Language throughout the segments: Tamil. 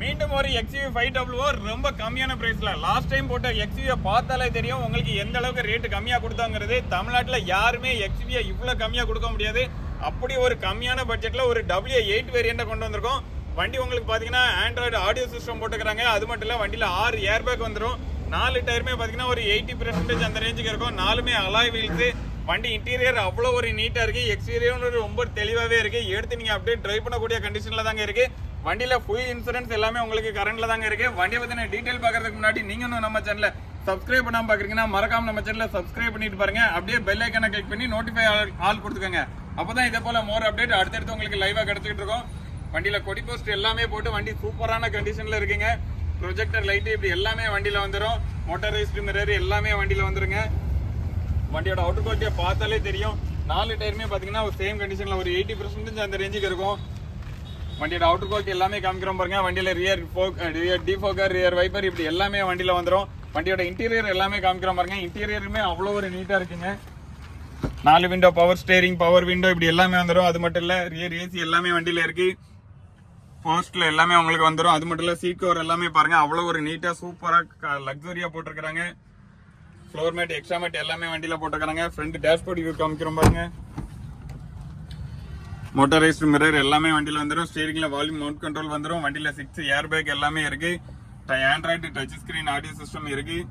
மீண்டும் ஒரு எக்ஸ்யூ ஃபைவ் டபுள்ஓ ரொம்ப கம்மியான ப்ரைஸில் லாஸ்ட் டைம் போட்ட எக்ஸ்யூ பார்த்தாலே தெரியும் உங்களுக்கு எந்த அளவுக்கு ரேட்டு கம்மியாக கொடுத்தாங்கிறது. தமிழ்நாட்டில் யாருமே எக்ஸ்யூவியை இவ்வளோ கம்மியாக கொடுக்க முடியாது. அப்படி ஒரு கம்மியான பட்ஜெட்டில் ஒரு டபிள்யூ எயிட் வேரியண்ட்டை கொண்டு வந்திருக்கோம். வண்டி உங்களுக்கு பார்த்தீங்கன்னா ஆண்ட்ராய்டு ஆடியோ சிஸ்டம் போட்டுக்கிறாங்க. அது மட்டும் இல்லை வண்டியில் ஆறு ஏர் பேக் வந்துடும் நாலு டயருமே பார்த்தீங்கன்னா ஒரு எயிட்டி பெர்சன்டேஜ் அந்த ரேஞ்சுக்கு இருக்கும். நாலுமே அலாய் வீல்ஸு வண்டி இன்டீரியர் அவ்வளோ ஒரு நீட்டாக இருக்குது எக்ஸ்டீரியர் ரொம்ப தெளிவாகவே இருக்குது எடுத்து நீங்கள் அப்படியே ட்ரை பண்ணக்கூடிய கண்டிஷனில் தாங்க இருக்குது வண்டியில் ஃபுல் இன்சூரன்ஸ் எல்லாமே உங்களுக்கு கரண்ட்டில் தாங்க இருக்கு. வண்டியை பற்றின டீட்டெயில் பார்க்கறதுக்கு முன்னாடி நீங்கள் இன்னும் நம்ம சேனலில் சப்ஸ்கிரைப் பண்ணாமல் பார்க்குறீங்கன்னா மறக்காம நம்ம சேனலில் சப்ஸ்கிரைப் பண்ணிட்டு பாருங்க. அப்படியே பெல் ஐக்கனை கிளிக் பண்ணி நோட்டிஃபை ஆல் கொடுத்துக்கோங்க. அப்பதான் இதே போல் மோர் அப்டேட் அடுத்தடுத்து உங்களுக்கு லைவாக கிடச்சிக்கிட்டு இருக்கும். வண்டியில் கொடி போஸ்ட் எல்லாமே போட்டு வண்டி சூப்பரான கண்டிஷனில் இருக்குங்க. ப்ரொஜெக்டர் லைட்டு இப்படி எல்லாமே வண்டியில் வந்துடும் மோட்டரைஸ்டு மிரர் எல்லாமே வண்டியில் வந்துருங்க. வண்டியோட அவுட்டர் குவாலிட்டியை பார்த்தாலே தெரியும். நாலு டயருமே பார்த்தீங்கன்னா ஒரு சேம் கண்டிஷனில் ஒரு எயிட்டி பர்சன்டேஜ் அந்த ரேஞ்சுக்கு இருக்கும். வண்டியோட அவுட்டர் குவாலிட்டி எல்லாமே காமிக்கிறோம் பாருங்க. வண்டியில rear fog rear defogger rear wiper இப்படி எல்லாமே வண்டியில வந்துடும் வண்டியோட இன்டீரியர் எல்லாமே காமிக்கிறோம் பாருங்க. இன்டீரியருமே அவ்வளோ ஒரு நீட்டாக இருக்குங்க. நாலு window power steering power window இப்படி எல்லாமே வந்துடும் அது மட்டும் இல்லை ரியர் ஏசி எல்லாமே வண்டியில இருக்கு. போஸ்ட்ல எல்லாமே உங்களுக்கு வந்துடும் அது மட்டும் இல்லை சீட் கவர் எல்லாமே பாருங்க. அவ்வளோ ஒரு நீட்டாக சூப்பராக லக்ஸரியாக போட்டிருக்கிறாங்க. ஃப்ளோர் மேட் எக்ஸ்ட்ரா மேட் எல்லாமே வண்டியில் போட்டுக்கிறாங்க ஃப்ரண்ட் டேஷ்போர்ட் வியூ காமிக்கிறோம் பாருங்க. மோட்டரைஸ்டு மிரர் எல்லாமே வண்டியில் வந்துடும் ஸ்டீரிங்கில் வால்யூம் மவுண்ட் கண்ட்ரோல் வந்துடும் வண்டியில் சிக்ஸ் ஏர் பேக் எல்லாமே இருக்குது Android touch screen audio system இருக்குது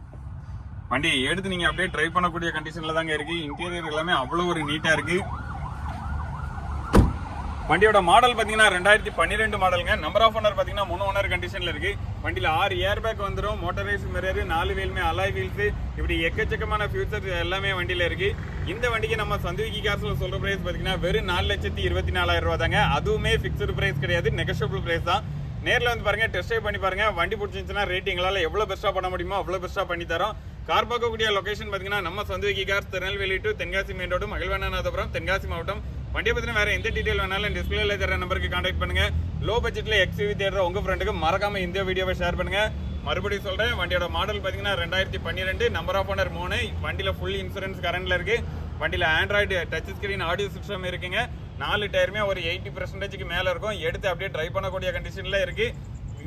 வண்டி எடுத்து நீங்கள் அப்படியே ட்ரை பண்ணக்கூடிய கண்டிஷனில் தாங்க இருக்குது இன்டீரியர் எல்லாமே அவ்வளோ ஒரு நீட்டாக இருக்குது வண்டியோட மாடல் பார்த்தீங்கன்னா ரெண்டாயிரத்தி பன்னிரெண்டு மாடலுங்க நம்பர் ஆஃப் ஓனர் பார்த்தீங்கன்னா மூணு ஓனர் கண்டிஷனில் இருக்கு. வண்டியில் ஆறு ஏர் பேக் வந்துடும் மோட்டரைஸ் மிரர் நாலு வீலுமே அலாய் வீல்ஸ் இப்படி எக்கச்சக்கமான ஃபியூச்சர்ஸ் எல்லாமே வண்டியில் இருக்கு. இந்த வண்டிக்கு நம்ம சந்துவிக்கி காசில் சொல்ற ப்ரைஸ் பார்த்தீங்கன்னா வெறும் நாலு லட்சத்தி இருபத்தி நாலாயிரம் ரூபா தாங்க அதுவுமே ஃபிக்ஸ்டு ப்ரைஸ் கிடையாது நெகஷியபிள் ப்ரைஸ் தான். நேரில் வந்து பாருங்க டெஸ்ட் ட்ரைவ் பண்ணி பாருங்க. வண்டி பிடிச்சிருந்துச்சுன்னா ரேட் எங்களால எவ்வளோ பெஸ்டா பண்ண முடியுமோ அவ்வளோ பெஸ்ட்டாக பண்ணி தரோம். கார் பார்க்கக்கூடிய லொக்கேஷன் பார்த்தீங்கன்னா நம்ம சந்துவிக்கி car Tirunelveli to Tenkasi main road மகிழ்வானநாதபுரம் Tenkasi மாவட்டம். வண்டியை பற்றின வேறு எந்த டீட்டெயில் வேணாலும் டிஸ்பிளேல தர நம்பருக்கு காண்டாக்ட் பண்ணுங்க. லோ பட்ஜெட்ல எக்ஸ்யூவி தேடுற உங்கள் ஃப்ரெண்டுக்கு மறக்காம இந்த வீடியோவை ஷேர் பண்ணுங்கள் மறுபடியும் சொல்கிறேன் வண்டியோட மாடல் பார்த்தீங்கன்னா ரெண்டாயிரத்தி பன்னிரெண்டு நம்பர் ஆஃப் ஓனர் மூணு. வண்டியில் ஃபுல் இன்சூரன்ஸ் கரண்டில் இருக்குது வண்டியில் Android touch screen audio system இருக்குங்க. நாலு டயருமே ஒரு எயிட்டி பர்சன்டேஜுக்கு மேலே இருக்கும். எடுத்து அப்படியே ட்ரை பண்ணக்கூடிய கண்டிஷனில் இருக்குது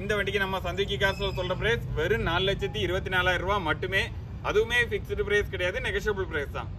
இந்த வண்டிக்கு நம்ம சந்திக்கி காசு சொல்கிற ப்ரைஸ் வெறும் நாலு லட்சத்தி இருபத்தி நாலாயிரம் ரூபா மட்டுமே. அதுவுமே ஃபிக்ஸ்டு ப்ரைஸ் கிடையாது நெகஷியபிள் ப்ரைஸ் தான்.